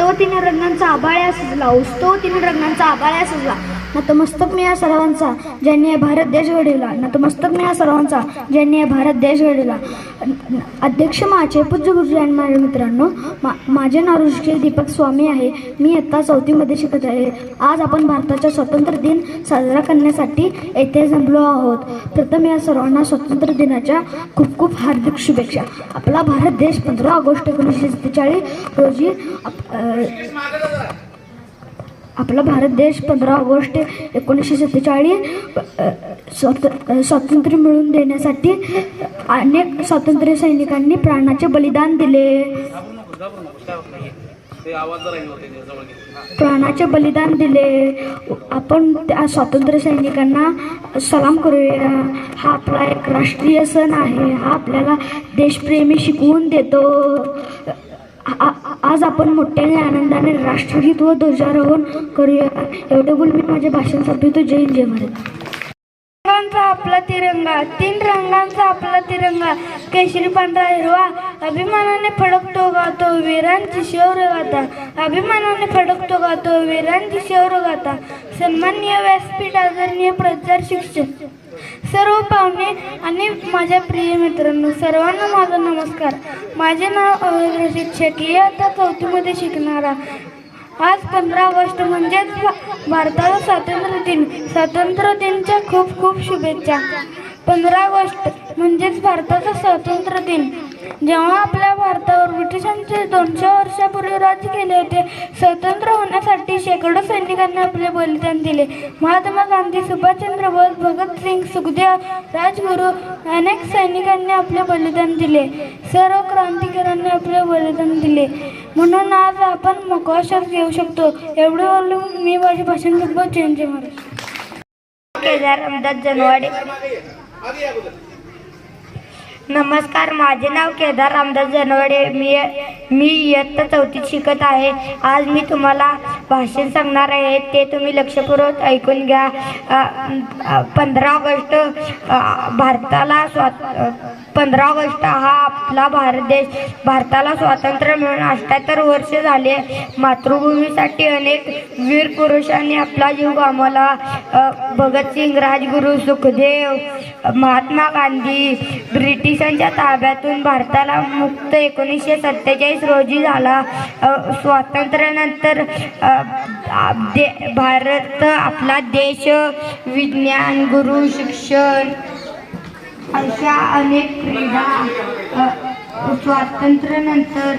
तो तिने रंगांचा आबाळ्या सजला उसतो तिने रंगांचा आबाळ्या सजला. नतमस्तक मी या सर्वांचा ज्यांनी भारत देश घडविला. नतमस्तक मी या सर्वांचा ज्यांनी भारत देश घडविला. अध्यक्ष माझे पूज्य गुरुजी आणि माझ्या मित्रांनो मा माझे नाव ऋषी दीपक स्वामी आहे. मी आत्ता चौथीमध्ये शिकत आहे. आज आपण भारताचा स्वातंत्र्य दिन साजरा करण्यासाठी येथे जमलो आहोत. प्रथम या सर्वांना स्वातंत्र्य दिनाच्या खूप खूप हार्दिक शुभेच्छा. आपला भारत देश पंधरा ऑगस्ट एकोणीसशे सत्तेचाळीस रोजी आप- आपला भारत देश पंधरा ऑगस्ट एकोणीसशे सत्तेचाळीस स्वात स्वातंत्र्य मिळवून देण्यासाठी अनेक स्वातंत्र्य सैनिकांनी प्राणाचे बलिदान दिले. प्राणाचे बलिदान दिले. आपण त्या स्वातंत्र्य सैनिकांना सलाम करूया. हा आपला एक राष्ट्रीय सण आहे. हा आपल्याला देशप्रेमी शिकवून देतो. आज आपण मोठ्याने आनंदाने राष्ट्रगीत व ध्वजारोहण करूया. एवढे बोल मी माझे भाषण संपवतो. जय जय भारत. रंगांचा आपला तिरंगा तीन रंगांचा आपला तिरंगा. केशरी पांढरा हिरवा अभिमानाने फडकतो गातो वीरांची शौर्य गाता अभिमानाने फडकतो गातो वीरांची शौर्य गाता सन्माननीय व्यासपीठ आदरणीय प्रचार शिक्षक. सर्व पाहुणे आणि माझ्या प्रिय मित्रांनो सर्वांना माझा नमस्कार. माझे नाव अवैध शिक्षक आता चौथीमध्ये शिकणारा आज पंधरा ऑगस्ट म्हणजेच भा- स्वातंत्र्य दिन. स्वातंत्र्य दिनच्या खूप खूप शुभेच्छा. पंधरा ऑगस्ट म्हणजेच भारताचा स्वातंत्र्य दिन. जेव्हा आपल्या भारतावर राज्य केले होते. स्वतंत्र होण्यासाठी शेकडो सैनिकांनी आपले बलिदान दिले. महात्मा गांधी सुभाषचंद्र बोस भगतसिंग सुखदेव राजगुरू अनेक सैनिकांनी आपले बलिदान दिले. सर्व क्रांतिकारांनी आपले बलिदान दिले. म्हणून आज आपण मोकळा घेऊ शकतो. एवढे बोलून मी माझे भाषण संपवत चेंज केदार रामदास जनवाडे. नमस्कार माझे नाव केदार रामदास जनवडे मी मी इयत्ता चौथीत शिकत आहे. आज मी तुम्हाला भाषण सांगणार आहे ते तुम्ही लक्षपूर्वक ऐकून घ्या. पंधरा ऑगस्ट भारताला स्वात पंधरा ऑगस्ट हा आपला भारत देश भारताला स्वातंत्र्य मिळून अठ्याहत्तर वर्ष झाले. मातृभूमीसाठी अनेक वीर पुरुषांनी आपला जीव गमावला. भगतसिंग राजगुरू सुखदेव महात्मा गांधी ब्रिटिशांच्या ताब्यातून भारताला मुक्त एकोणीसशे सत्तेचाळीस रोजी झाला. स्वातंत्र्यानंतर दे भारत आपला देश विज्ञान गुरु शिक्षण अशा अनेक क्रीडा स्वातंत्र्यानंतर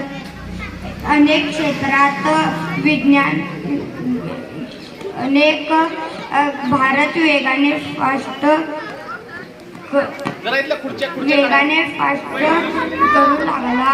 अनेक क्षेत्रात विज्ञान अनेक भारत वेगाने फास्ट वेगाने फास्ट करू लागला.